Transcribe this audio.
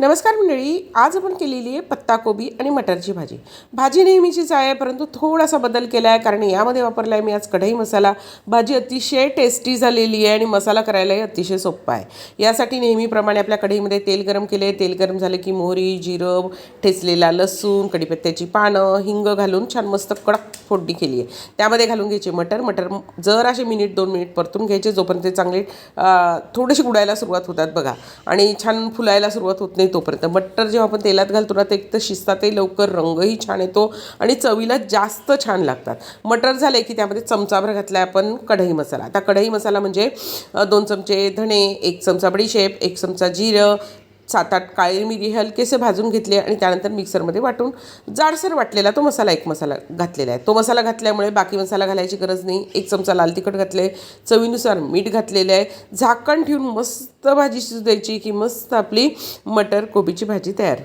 नमस्कार मंडळी आज आपण केलेली आहे पत्ताकोबी आणि मटरची भाजी. भाजी नेहमीचीच आहे परंतु थोडासा बदल केला आहे कारण यामध्ये वापरला आहे मी आज कढई मसाला. भाजी अतिशय टेस्टी झालेली आहे आणि मसाला करायलाही अतिशय सोप्पा आहे. यासाठी नेहमीप्रमाणे आपल्या कढईमध्ये तेल गरम केले तेल गरम झाले की मोहरी जिरं ठेचलेला लसूण कढीपत्त्याची पानं हिंग घालून छान मस्त कडक फोडणी केली आहे त्यामध्ये घालून घ्यायचे मटर. मटर जर असे मिनिट दोन मिनिट परतून घ्यायचे जोपर्यंत ते चांगले थोडेसे उडायला सुरुवात होतात बघा. आणि छान फुलायला सुरुवात होत नाही तोपर्यंत. मटर जेव्हा आपण तेलात घालतो ना ते एक तर शिजतातही लवकर रंगही छान येतो आणि चवीला जास्त छान लागतात. मटर झाले की त्यामध्ये चमचाभर घातला आपण कढई मसाला. आता कढई मसाला म्हणजे दोन चमचे धणे एक चमचा बडीशेप एक चमचा जिरं सात आठ काळी मिरी हलकेसे भाजून घेतले आणि त्यानंतर मिक्सरमध्ये वाटून जाडसर वाटलेला तो मसाला एक मसाला घातलेला आहे. तो मसाला घातल्यामुळे बाकी मसाला घालायची गरज नाही. एक चमचा लाल तिखट घातले चवीनुसार मीठ घातलेले आहे. झाकण ठेवून मस्त भाजी शिजू द्यायची की मस्त आपली मटर कोबीची भाजी तयार.